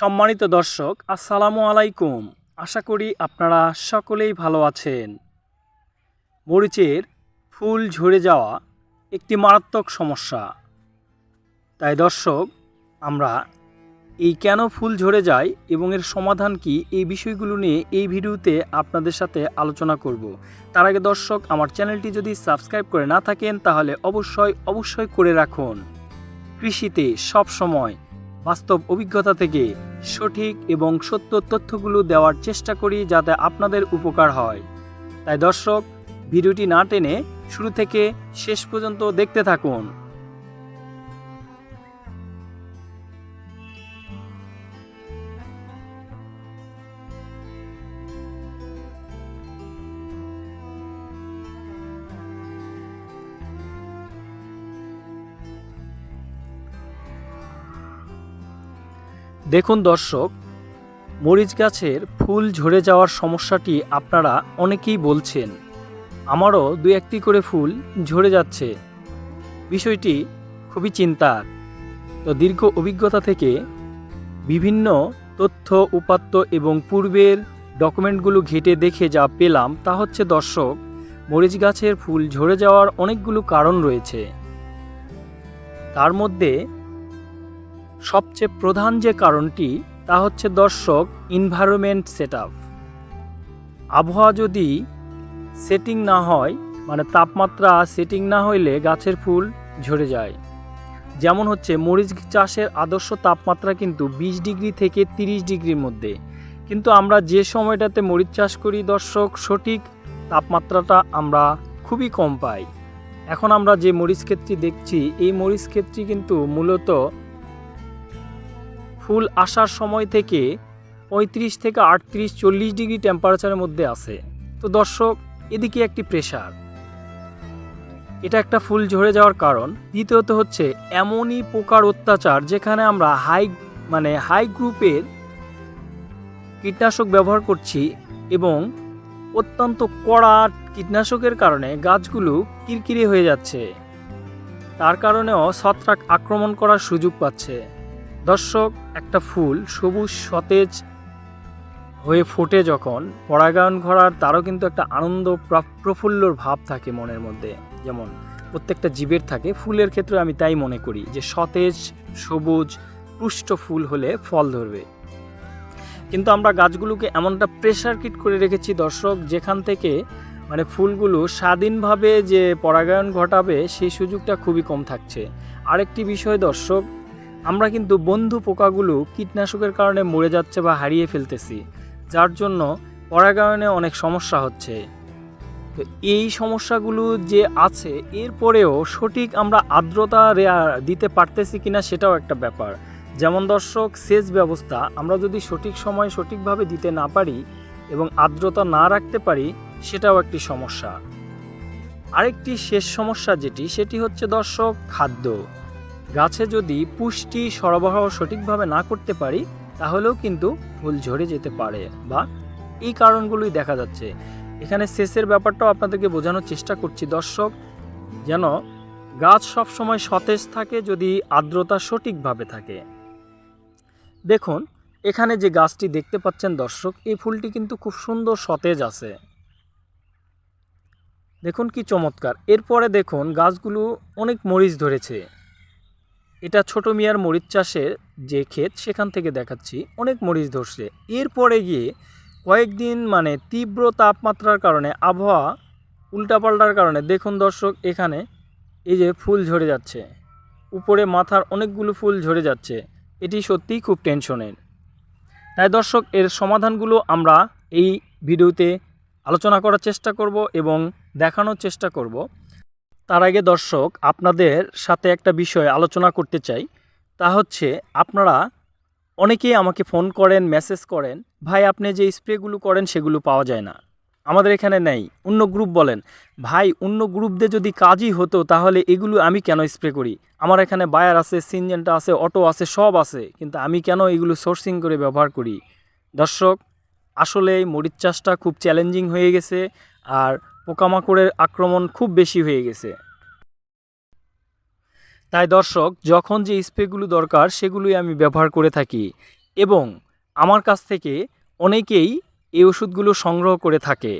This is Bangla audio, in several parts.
সম্মানিত দর্শক, আসসালামু আলাইকুম। আশা করি আপনারা সকলেই ভালো আছেন। মরিচের ফুল ঝরে যাওয়া একটি মারাত্মক সমস্যা। তাই দর্শক, আমরা এই কেন ফুল ঝরে যায় এবং এর সমাধান কি এই বিষয়গুলো নিয়ে এই ভিডিওতে আপনাদের সাথে আলোচনা করব। তার আগে দর্শক, আমার চ্যানেলটি যদি সাবস্ক্রাইব করে না থাকেন, তাহলে অবশ্যই অবশ্যই করে রাখুন। কৃষিতে সব সময় বাস্তব অভিজ্ঞতা থেকে সঠিক এবং সত্য তথ্যগুলো দেওয়ার চেষ্টা করি যাতে আপনাদের উপকার হয়। তাই দর্শক, ভিডিওটি না টেনে শুরু থেকে শেষ পর্যন্ত দেখতে থাকুন। দেখুন দর্শক, মরিচ গাছের ফুল ঝরে যাওয়ার সমস্যাটি আপনারা অনেকেই বলছেন। আমারও দু একটি করে ফুল ঝরে যাচ্ছে। বিষয়টি খুবই চিন্তার। তো দীর্ঘ অভিজ্ঞতা থেকে বিভিন্ন তথ্য, উপাত্ত এবং পূর্বের ডকুমেন্টগুলো ঘেটে দেখে যা পেলাম তা হচ্ছে দর্শক, মরিচ গাছের ফুল ঝরে যাওয়ার অনেকগুলো কারণ রয়েছে। তার মধ্যে সবচেয়ে প্রধান যে কারণটি, তা হচ্ছে দর্শক ইনভায়রনমেন্ট সেট আবহাওয়া যদি সেটিং না হয় মানে তাপমাত্রা সেটিং না হইলে গাছের ফুল ঝরে যায়। যেমন হচ্ছে মরিচ চাষের আদর্শ তাপমাত্রা কিন্তু বিশ ডিগ্রি থেকে তিরিশ ডিগ্রির মধ্যে। কিন্তু আমরা যে সময়টাতে মরিচ চাষ করি দর্শক, সঠিক তাপমাত্রাটা আমরা খুবই কম পাই। এখন আমরা যে মরিচ ক্ষেত্রটি দেখছি, এই মরিচ ক্ষেত্রটি কিন্তু মূলত ফুল আসার সময় থেকে পঁয়ত্রিশ থেকে আটত্রিশ, চল্লিশ ডিগ্রি টেম্পারেচারের মধ্যে আছে। তো দর্শক, এদিকে একটি প্রেশার এটা একটা ফুল ঝরে যাওয়ার কারণ। দ্বিতীয়ত হচ্ছে, এমনই পোকার অত্যাচার যেখানে আমরা হাই মানে হাই গ্রুপের কীটনাশক ব্যবহার করছি এবং অত্যন্ত কড়া কীটনাশকের কারণে গাছগুলো কিরকিরে হয়ে যাচ্ছে। তার কারণেও ছত্রাক আক্রমণ করার সুযোগ পাচ্ছে। দর্শক, একটা ফুল সবুজ সতেজ হয়ে ফোটে যখন পরাগায়ন করার তারও কিন্তু একটা আনন্দ প্রা- প্রফুল্লর ভাব থাকে মনের মধ্যে। যেমন প্রত্যেকটা জীবের থাকে, ফুলের ক্ষেত্রে আমি তাই মনে করি যে সতেজ, সবুজ, পুষ্ট ফুল হলে ফল ধরবে। কিন্তু আমরা গাছগুলোকে এমনটা প্রেশার কিট করে রেখেছি দর্শক, যেখান থেকে মানে ফুলগুলো স্বাধীনভাবে যে পরাগায়ন ঘটাবে সেই সুযোগটা খুবই কম থাকছে। আরেকটি বিষয় দর্শক আমরা কিন্তু বন্ধু পোকাগুলো কীটনাশকের কারণে মরে যাচ্ছে বা হারিয়ে ফেলতেছি, যার জন্য পরাগায়নে অনেক সমস্যা হচ্ছে। তো এই সমস্যাগুলো যে আছে এরপরেও সঠিক আমরা আর্দ্রতা দিতে পারতেছি কিনা সেটাও একটা ব্যাপার। যেমন দর্শক, সেচ ব্যবস্থা আমরা যদি সঠিক সময় সঠিকভাবে দিতে না পারি এবং আর্দ্রতা না রাখতে পারি, সেটাও একটি সমস্যা। আরেকটি শেষ সমস্যা যেটি, সেটি হচ্ছে দর্শক, খাদ্য। গাছে যদি পুষ্টি সরবরাহ সঠিকভাবে না করতে পারি, তাহলেও কিন্তু ফুল ঝরে যেতে পারে বা এই কারণগুলোই দেখা যাচ্ছে। এখানে সেচের ব্যাপারটাও আপনাদেরকে বোঝানোর চেষ্টা করছি, দর্শক। যেন গাছ সবসময় সতেজ থাকে যদি আর্দ্রতা সঠিকভাবে থাকে। দেখুন, এখানে যে গাছটি দেখতে পাচ্ছেন দর্শক, এই ফুলটি কিন্তু খুব সুন্দর সতেজ আছে। দেখুন কি চমৎকার। এরপরে দেখুন, গাছগুলো অনেক মরিচ ধরেছে। এটা ছোট মিয়ার মরিচ চাষের যে ক্ষেত, সেখান থেকে দেখাচ্ছি। অনেক মরিচ ধরছে। এরপরে গিয়ে কয়েকদিন মানে তীব্র তাপমাত্রার কারণে, আবহাওয়া উল্টাপাল্টার কারণে, দেখুন দর্শক, এখানে এই যে ফুল ঝরে যাচ্ছে। উপরে মাথার অনেকগুলো ফুল ঝরে যাচ্ছে। এটি সত্যিই খুব টেনশনের। তাই দর্শক, এর সমাধানগুলো আমরা এই ভিডিওতে আলোচনা করার চেষ্টা করব এবং দেখানোর চেষ্টা করব। তার আগে দর্শক, আপনাদের সাথে একটা বিষয় আলোচনা করতে চাই। তা হচ্ছে, আপনারা অনেকেই আমাকে ফোন করেন, মেসেজ করেন, ভাই, আপনি যে স্প্রেগুলো করেন, সেগুলো পাওয়া যায় না। আমাদের এখানে নেই। অন্য গ্রুপ বলেন, ভাই, অন্য গ্রুপ দিয়ে যদি কাজই হতো, তাহলে এগুলো আমি কেন স্প্রে করি? আমার এখানে বায়ার আছে, সিনজেন্টা আছে, অটো আছে, সব আছে, কিন্তু আমি কেন এগুলো সোর্সিং করে ব্যবহার করি? দর্শক, আসলে এই মরিচ চাষটা খুব চ্যালেঞ্জিং হয়ে গেছে, আর পোকামাকড়ের আক্রমণ খুব বেশি হয়ে গেছে। তাই দর্শক, যখন যে স্প্রেগুলো দরকার, সেগুলোই আমি ব্যবহার করে থাকি এবং আমার কাছ থেকে অনেকেই এই ওষুধগুলো সংগ্রহ করে থাকে।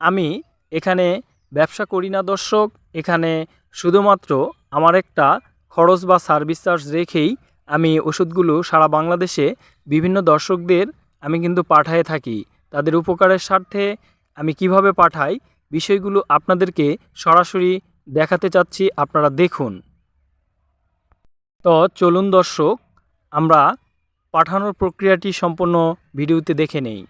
আমি এখানে ব্যবসা করি না দর্শক, এখানে শুধুমাত্র আমার একটা খরচ বা সার্ভিস চার্জ রেখেই আমি ওষুধগুলো সারা বাংলাদেশে বিভিন্ন দর্শকদের আমি কিন্তু পাঠায়ে থাকি। তাদের উপকারের স্বার্থে আমি কীভাবে পাঠাই বিষয়গুলো আপনাদেরকে সরাসরি দেখাতে চাচ্ছি, আপনারা দেখুন। তো চলুন দর্শক, আমরা পাঠানোর প্রক্রিয়াটি সম্পূর্ণ ভিডিওতে দেখে নেই।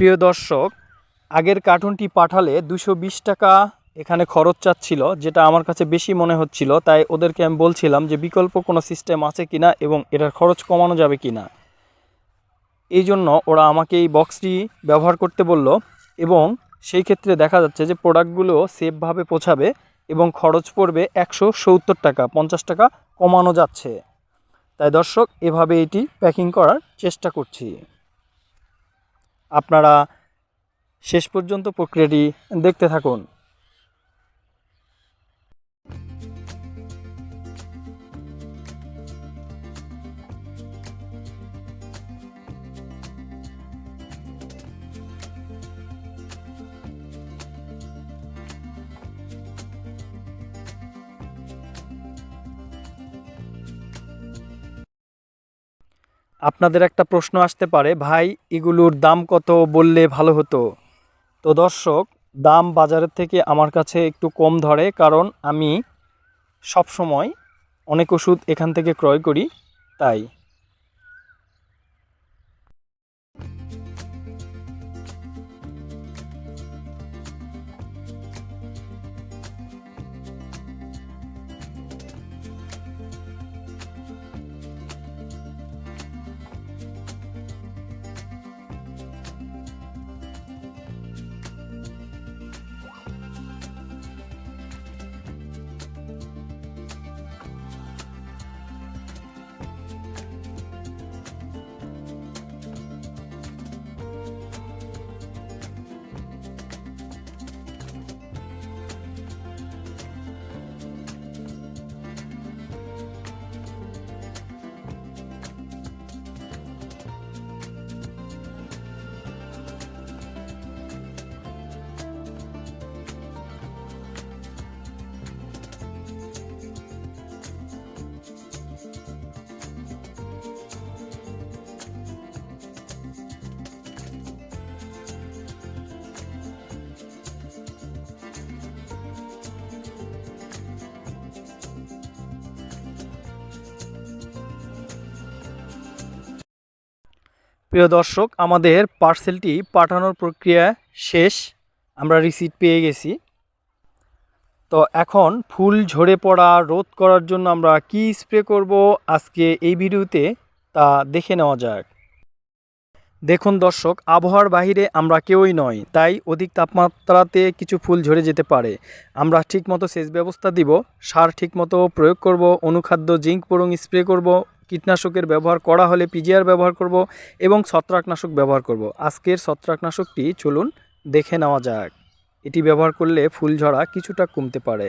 প্রিয় দর্শক, আগের কার্টুনটি পাঠালে দুশো টাকা এখানে খরচ চাচ্ছিল, যেটা আমার কাছে বেশি মনে হচ্ছিল, তাই ওদেরকে আমি বলছিলাম যে বিকল্প কোনো সিস্টেম আছে কিনা এবং এটার খরচ কমানো যাবে কিনা। এই জন্য ওরা আমাকে এই বক্সটি ব্যবহার করতে বলল এবং সেই ক্ষেত্রে দেখা যাচ্ছে যে প্রোডাক্টগুলো সেফভাবে পৌঁছাবে এবং খরচ পড়বে একশো সত্তর টাকা, পঞ্চাশ টাকা কমানো যাচ্ছে। তাই দর্শক, এভাবে এটি প্যাকিং করার চেষ্টা করছি। আপনারা শেষ পর্যন্ত প্রক্রিয়াটি দেখতে থাকুন। আপনাদের একটা প্রশ্ন আসতে পারে, ভাই, এগুলোর দাম কত বললে ভালো হতো? তো দর্শক, দাম বাজারের থেকে আমার কাছে একটু কম ধরে, কারণ আমি সব সময় অনেক ওষুধ এখান থেকে ক্রয় করি, তাই। প্রিয় দর্শক, আমাদের পার্সেলটি পাঠানোর প্রক্রিয়া শেষ। আমরা রিসিট পেয়ে গেছি। তো এখন ফুল ঝরে পড়া, রোধ করার জন্য আমরা কি স্প্রে করব আজকে এই ভিডিওতে তা দেখে নেওয়া যাক। দেখুন দর্শক, আবহাওয়ার বাহিরে আমরা কেউই নয় তাই অধিক তাপমাত্রাতে কিছু ফুল ঝরে যেতে পারে। আমরা ঠিকমতো সেচ ব্যবস্থা দিব, সার ঠিকমতো প্রয়োগ করব, অনুখাদ্য, জিঙ্ক পোড়ং স্প্রে করব কীটনাশকের ব্যবহার করা হলে পিজিআর ব্যবহার করব এবং ছত্রাকনাশক ব্যবহার করব। আজকের ছত্রাকনাশকটি চলুন দেখে নেওয়া যাক। এটি ব্যবহার করলে ফুল ঝরা কিছুটা কমতে পারে।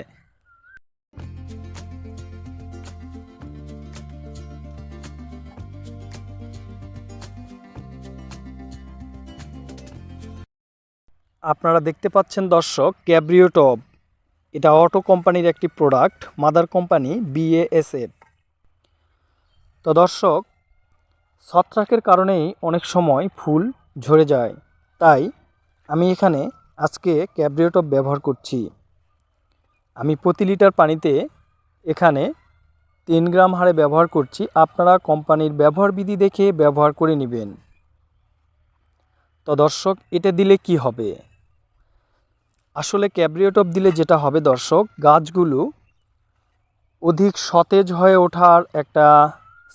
আপনারা দেখতে পাচ্ছেন দর্শক ক্যাব্রিও টপ এটা অটো কোম্পানির একটি প্রোডাক্ট, মাদার কোম্পানি বিএএসএফ তো দর্শক, ছত্রাকের কারণেই অনেক সময় ফুল ঝরে যায়। তাই আমি এখানে আজকে ক্যাব্রিও টপ ব্যবহার করছি। আমি প্রতি লিটার পানিতে এখানে তিন গ্রাম হারে ব্যবহার করছি। আপনারা কোম্পানির ব্যবহার বিধি দেখে ব্যবহার করে নেবেন। তো দর্শক, এটা দিলে কি হবে? আসলে ক্যাব্রিওটপ দিলে যেটা হবে দর্শক, গাছগুলো অধিক সতেজ হয়ে ওঠার একটা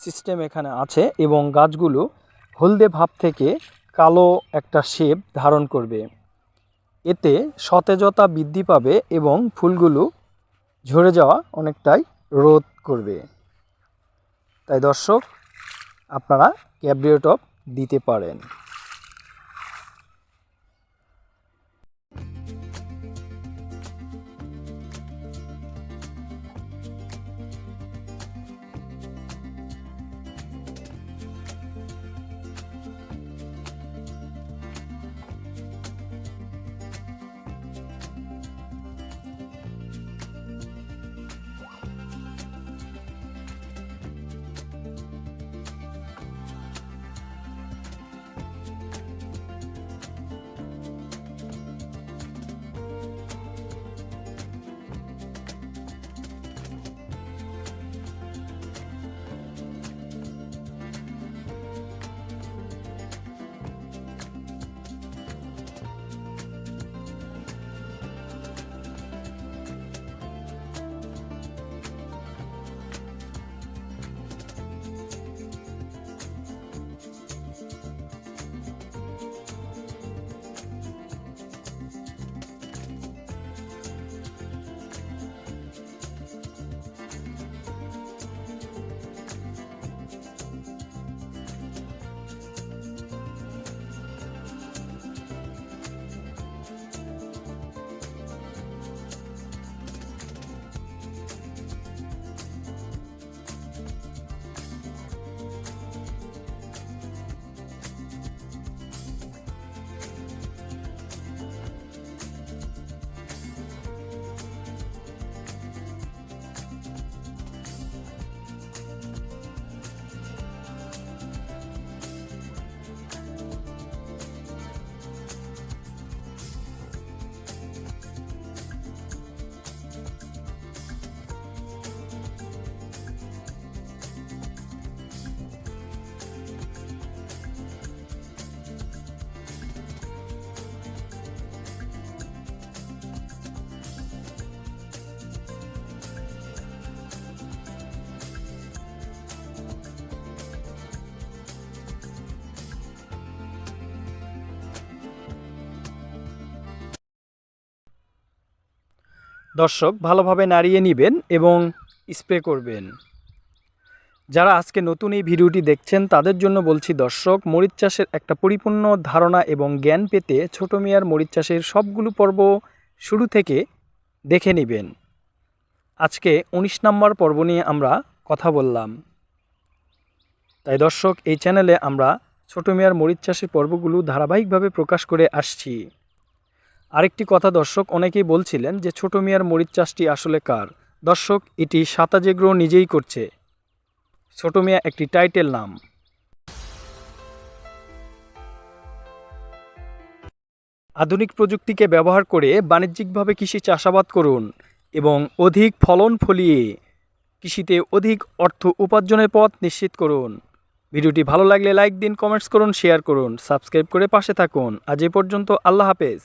সিস্টেম এখানে আছে এবং গাছগুলো হলদে ভাব থেকে কালো একটা শেপ ধারণ করবে। এতে সতেজতা বৃদ্ধি পাবে এবং ফুলগুলো ঝরে যাওয়া অনেকটাই রোধ করবে। তাই দর্শক, আপনারা ক্যাব্রিওটপ দিতে পারেন। দর্শক, ভালোভাবে নাড়িয়ে নেবেন এবং স্প্রে করবেন। যারা আজকে নতুন এই ভিডিওটি দেখছেন, তাদের জন্য বলছি দর্শক, মরিচ চাষের একটা পরিপূর্ণ ধারণা এবং জ্ঞান পেতে ছোট মিয়ার মরিচ চাষের সবগুলো পর্ব শুরু থেকে দেখে নেবেন। আজকে ১৯ নম্বর পর্ব নিয়ে আমরা কথা বললাম। তাই দর্শক, এই চ্যানেলে আমরা ছোট মিয়ার মরিচ চাষের পর্বগুলো ধারাবাহিকভাবে প্রকাশ করে আসছি। আরেকটি কথা দর্শক, অনেকেই বলছিলেন যে ছোট মিয়ার মরিচ চাষটি আসলে কার। দর্শক, এটি সাতাজেগ্রো নিজেই করছে। ছোট মিয়া একটি টাইটেল নাম। আধুনিক প্রযুক্তিকে ব্যবহার করে বাণিজ্যিকভাবে কৃষি চাষাবাদ করুন এবং অধিক ফলন ফলিয়ে কৃষিতে অধিক অর্থ উপার্জনের পথ নিশ্চিত করুন। ভিডিওটি ভালো লাগলে লাইক দিন, কমেন্টস করুন, শেয়ার করুন, সাবস্ক্রাইব করে পাশে থাকুন। আজ এ পর্যন্ত আল্লাহ হাফেজ।